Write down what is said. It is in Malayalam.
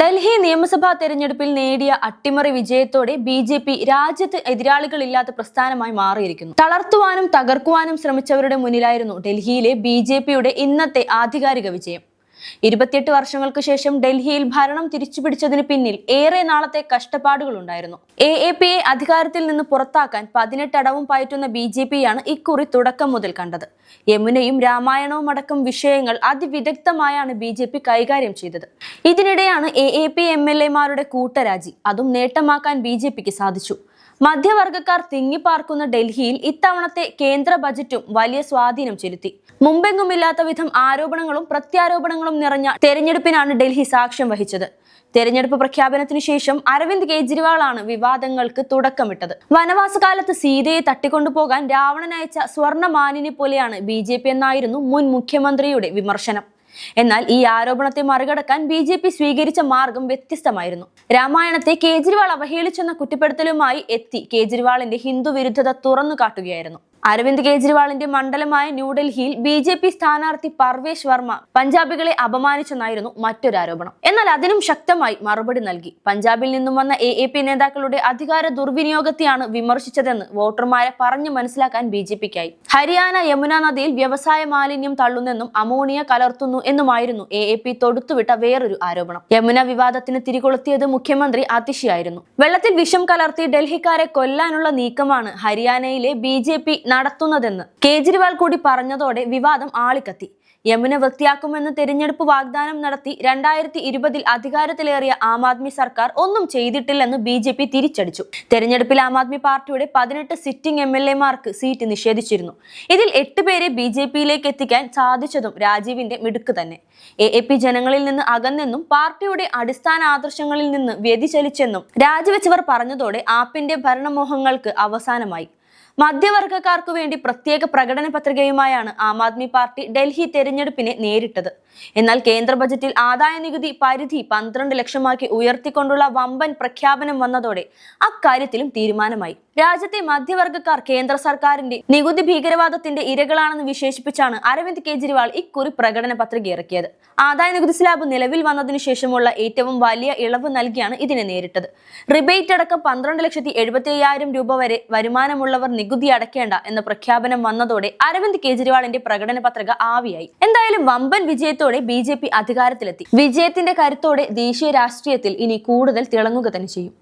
ഡൽഹി നിയമസഭാ തെരഞ്ഞെടുപ്പിൽ നേടിയ അട്ടിമറി വിജയത്തോടെ ബി ജെ പി രാജ്യത്ത് എതിരാളികളില്ലാത്ത പ്രസ്ഥാനമായി മാറിയിരിക്കുന്നു. തളർത്തുവാനും തകർക്കുവാനും ശ്രമിച്ചവരുടെ മുന്നിലായിരുന്നു ഡൽഹിയിലെ ബി ഇന്നത്തെ ആധികാരിക വിജയം. ഇരുപത്തിയെട്ട് വർഷങ്ങൾക്ക് ശേഷം ഡൽഹിയിൽ ഭരണം തിരിച്ചു തിരിച്ചുപിടിച്ചതിന് പിന്നിൽ ഏറെ നാളത്തെ കഷ്ടപ്പാടുകൾ ഉണ്ടായിരുന്നു എ എ പിയെ അധികാരത്തിൽ നിന്ന് പുറത്താക്കാൻ പതിനെട്ടടവും പയറ്റുന്ന ബി ജെ പിയാണ് ഇക്കുറി തുടക്കം മുതൽ കണ്ടത്. യമുനയും രാമായണവും അടക്കം വിഷയങ്ങൾ അതിവിദഗ്ധമായാണ് ബി ജെ പി കൈകാര്യം ചെയ്തത്. ഇതിനിടെയാണ് A A P M L എമാരുടെ കൂട്ടരാജി. അതും നേട്ടമാക്കാൻ ബി ജെ പിക്ക് സാധിച്ചു. മധ്യവർഗക്കാർ തിങ്ങിപ്പാർക്കുന്ന ഡൽഹിയിൽ ഇത്തവണത്തെ കേന്ദ്ര ബജറ്റും വലിയ സ്വാധീനം ചെലുത്തി. മുമ്പെങ്ങുമില്ലാത്ത വിധം ആരോപണങ്ങളും പ്രത്യാരോപണങ്ങളും നിറഞ്ഞ തെരഞ്ഞെടുപ്പിനാണ് ഡൽഹി സാക്ഷ്യം വഹിച്ചത്. തെരഞ്ഞെടുപ്പ് പ്രഖ്യാപനത്തിന് ശേഷം അരവിന്ദ് കെജ്രിവാളാണ് വിവാദങ്ങൾക്ക് തുടക്കമിട്ടത്. വനവാസകാലത്ത് സീതയെ തട്ടിക്കൊണ്ടുപോകാൻ രാവണൻ അയച്ച പോലെയാണ് ബി ജെ പി എന്നായിരുന്നു മുൻ മുഖ്യമന്ത്രിയുടെ വിമർശനം. എന്നാൽ ഈ ആരോപണത്തെ മറികടക്കാൻ ബി ജെ പി സ്വീകരിച്ച മാർഗം വ്യത്യസ്തമായിരുന്നു. രാമായണത്തെ കേജ്രിവാൾ അവഹേളിച്ചെന്ന കുറ്റപ്പെടുത്തലുമായി എത്തി കേജ്രിവാളിന്റെ ഹിന്ദു വിരുദ്ധത തുറന്നു കാട്ടുകയായിരുന്നു. അരവിന്ദ് കെജ്രിവാളിന്റെ മണ്ഡലമായ ന്യൂഡൽഹിയിൽ ബി ജെ പി സ്ഥാനാർത്ഥി പർവേഷ് വർമ്മ പഞ്ചാബികളെ അപമാനിച്ചെന്നായിരുന്നു മറ്റൊരു ആരോപണം. എന്നാൽ അതിനും ശക്തമായി മറുപടി നൽകി. പഞ്ചാബിൽ നിന്നും വന്ന എ എ പി നേതാക്കളുടെ അധികാര ദുർവിനിയോഗത്തെയാണ് വിമർശിച്ചതെന്ന് വോട്ടർമാരെ പറഞ്ഞു മനസ്സിലാക്കാൻ ബി ജെ പിക്കായി. ഹരിയാന യമുന നദിയിൽ വ്യവസായ മാലിന്യം തള്ളുന്നെന്നും അമോണിയ കലർത്തുന്നു എന്നുമായിരുന്നു എ എ പി തൊടുത്തുവിട്ട വേറൊരു ആരോപണം. യമുന വിവാദത്തിന് തിരികൊളുത്തിയത് മുഖ്യമന്ത്രി അതിഷിയായിരുന്നു വെള്ളത്തിൽ വിഷം കലർത്തി ഡൽഹിക്കാരെ കൊല്ലാനുള്ള നീക്കമാണ് ഹരിയാനയിലെ ബി ജെ പി നടത്തുന്നതെന്ന് കേജ്രിവാൾ കൂടി പറഞ്ഞതോടെ വിവാദം ആളിക്കത്തി. യമുന വൃത്തിയാക്കുമെന്ന് തെരഞ്ഞെടുപ്പ് വാഗ്ദാനം നടത്തി രണ്ടായിരത്തി ഇരുപതിൽ അധികാരത്തിലേറിയ ആം ആദ്മി സർക്കാർ ഒന്നും ചെയ്തിട്ടില്ലെന്ന് ബി ജെ പി തിരിച്ചടിച്ചു. തെരഞ്ഞെടുപ്പിൽ ആം ആദ്മി പാർട്ടിയുടെ പതിനെട്ട് സിറ്റിംഗ് എം എൽ എമാർക്ക് സീറ്റ് നിഷേധിച്ചിരുന്നു. ഇതിൽ എട്ട് പേരെ ബി ജെ പിയിലേക്ക് എത്തിക്കാൻ സാധിച്ചതും രാജീവിന്റെ മിടുക്ക് തന്നെ. എ എ പി ജനങ്ങളിൽ നിന്ന് അകന്നെന്നും പാർട്ടിയുടെ അടിസ്ഥാന ആദർശങ്ങളിൽ നിന്ന് വ്യതിചലിച്ചെന്നും രാജിവെച്ചവർ പറഞ്ഞതോടെ ആപ്പിന്റെ ഭരണമോഹങ്ങൾക്ക് അവസാനമായി. മധ്യവർഗക്കാർക്കു വേണ്ടി പ്രത്യേക പ്രകടന പത്രികയുമായാണ് ആം ആദ്മി പാർട്ടി ഡൽഹി തെരഞ്ഞെടുപ്പിനെ നേരിട്ടത്. എന്നാൽ കേന്ദ്ര ബജറ്റിൽ ആദായ നികുതി പരിധി പന്ത്രണ്ട് ലക്ഷമാക്കി ഉയർത്തിക്കൊണ്ടുള്ള വമ്പൻ പ്രഖ്യാപനം വന്നതോടെ അക്കാര്യത്തിലും തീരുമാനമായി. രാജ്യത്തെ മധ്യവർഗക്കാർ കേന്ദ്ര സർക്കാരിന്റെ നികുതി ഭീകരവാദത്തിന്റെ ഇരകളാണെന്ന് വിശേഷിപ്പിച്ചാണ് അരവിന്ദ് കെജ്രിവാൾ ഇക്കുറി പ്രകടന പത്രിക ഇറക്കിയത്. ആദായ നികുതി സ്ലാബ് നിലവിൽ വന്നതിനു ശേഷമുള്ള ഏറ്റവും വലിയ ഇളവ് നൽകിയാണ് ഇതിനെ നേരിട്ടത്. റിബേറ്റ് അടക്കം പന്ത്രണ്ട് ലക്ഷത്തി എഴുപത്തി അയ്യായിരം രൂപ വരെ വരുമാനമുള്ളവർ നികുതി അടയ്ക്കേണ്ട എന്ന പ്രഖ്യാപനം വന്നതോടെ അരവിന്ദ് കെജ്രിവാളിന്റെ പ്രകടന പത്രിക ആവിയായി. എന്തായാലും വമ്പൻ വിജയത്തോടെ ബി ജെ പി അധികാരത്തിലെത്തി. വിജയത്തിന്റെ കരുത്തോടെ ദേശീയ രാഷ്ട്രീയത്തിൽ ഇനി കൂടുതൽ തിളങ്ങുക തന്നെ ചെയ്യും.